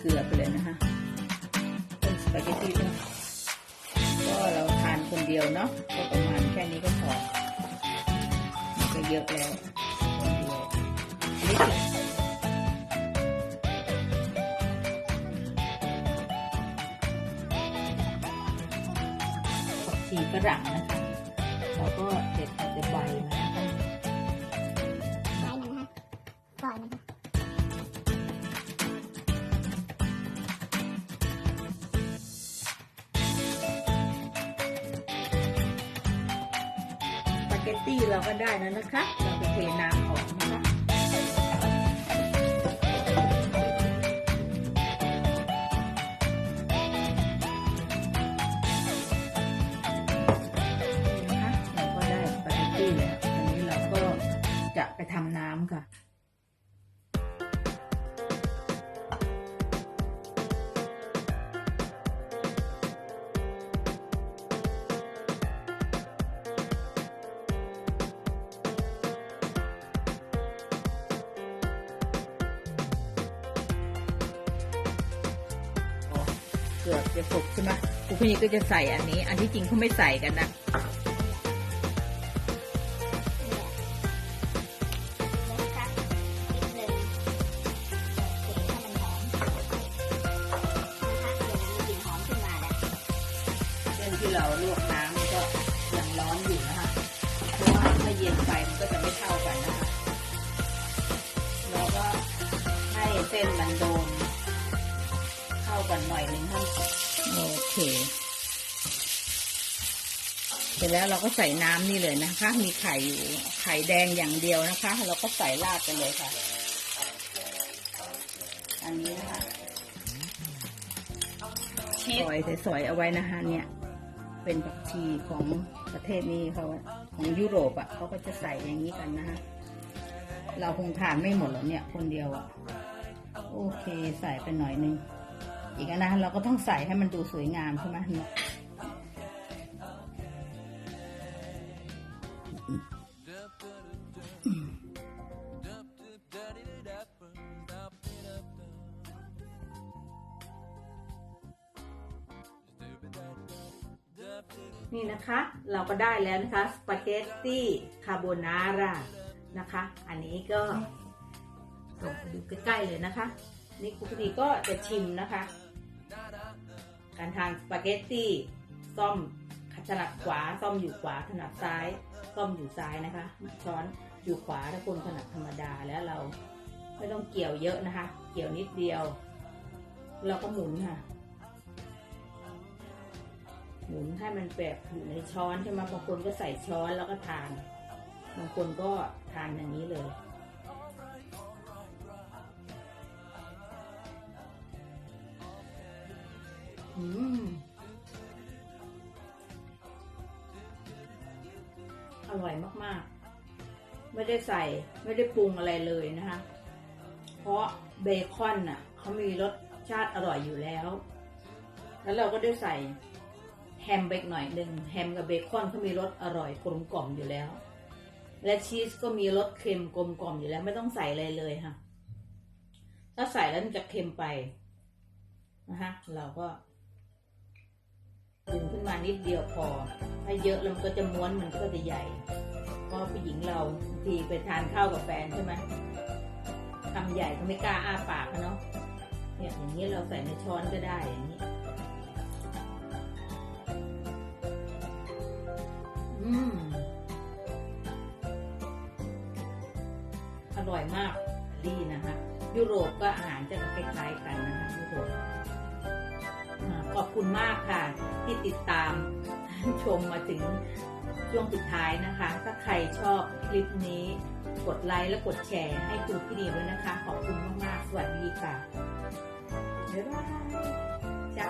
เกลือไปเลยนะคะเป็นสปาเกตตี้เนาะก็เราทานคนเดียวเนาะก็ประมาณแค่นี้ก็พอก็เยอะแล้วคนเดียวผักชีฝรั่งนะคะแล้วก็เด็ดแต่ใบมา เกตตี้เราก็ได้แล้วนะคะ เราจะเทน้ำออกนะคะนี่นะคะเราก็ได้ปาเกตตี้แล้วอันนี้เราก็จะไปทำน้ำค่ะ เกือบจะสุกใช่ไหมคุณพี่ก็จะใส่อันนี้ อันที่จริงเขาไม่ใส่กันนะนะคะนิดนึงโอเคให้มันหอมนะคะเดี๋ยวมันมีกลิ่นหอมขึ้นมาแล้วเส้นที่เราลวกน้ำก็ยังร้อนอยู่นะคะ เพราะว่าถ้าเย็นไปมันก็จะไม่เท่ากันนะคะแล้วก็ให้เส้นมันโดน เข้ากันหน่อยหนึ่งค่ะโอเค เสร็จแล้วเราก็ใส่น้ำนี่เลยนะคะ มีไข่อยู่ไข่แดงอย่างเดียวนะคะ เราก็ใส่ราดไปเลยค่ะ อันนี้นะคะชีสสวยๆเอาไว้นะคะ เนี่ย เป็นผักชีของประเทศนี้เขาของยุโรปอะเขาก็จะใส่อย่างนี้กันนะคะเราคงทานไม่หมดหรอกเนี่ย คนเดียวอะ โอเคใส่ไปหน่อยนึง อีกอันนะเราก็ต้องใส่ให้มันดูสวยงามใช่ไหมเนี่ยนี่นะคะเราก็ได้แล้วนะคะสปาเกตตี้คาโบนาร่านะคะ อันนี้ก็ส่งไปดูใกล้ๆเลยนะคะ นี่คุณดีก็จะชิมนะคะ การทานสปาเกตตี้ซ่อมถนัดขวาซ่อมอยู่ขวาถนัดซ้ายซ่อมอยู่ซ้ายนะคะ ช้อนอยู่ขวาถ้าคนถนัดธรรมดาแล้วเราไม่ต้องเกี่ยวเยอะนะคะ เกี่ยวนิดเดียว เราก็หมุนค่ะ หมุนให้มันแบบอยู่ในช้อนใช่ไหมบางคนก็ใส่ช้อนแล้วก็ทานบางคนก็ทานอย่างนี้เลย อร่อยมากๆ ไม่ได้ใส่ไม่ได้ปรุงอะไรเลยนะคะ เพราะเบคอนน่ะเขามีรสชาติอร่อยอยู่แล้ว แล้วเราก็ได้ใส่แฮมไปอีกหน่อยหนึ่งแฮมกับเบคอนเขามีรสอร่อยกลมกล่อมอยู่แล้ว และชีสก็มีรสเค็มกลมกล่อมอยู่แล้วไม่ต้องใส่อะไรเลยค่ะ ถ้าใส่แล้วมันจะเค็มไปนะคะเราก็ ดึงขึ้นมานิดเดียวพอ ถ้าเยอะแล้วมันก็จะม้วนมันก็จะใหญ่เพราะผู้หญิงเราบางทีไปทานข้าวกับแฟนใช่ไหมทำใหญ่ก็ไม่กล้าอ้าปากอะเนาะเนี่ยอย่างนี้เราใส่ในช้อนก็ได้อย่างนี้อืมอร่อยมากดีนะคะ ยุโรปก็อาหารจะคล้ายๆกันนะคะยุโรป ขอบคุณมากค่ะ ที่ติดตามชมมาถึงช่วงสุดท้ายนะคะ ถ้าใครชอบคลิปนี้ กดไลค์และกดแชร์ให้คุณพี่ดีด้วยนะคะ ขอบคุณมาก ๆ สวัสดีค่ะบ๊ายบายจ้า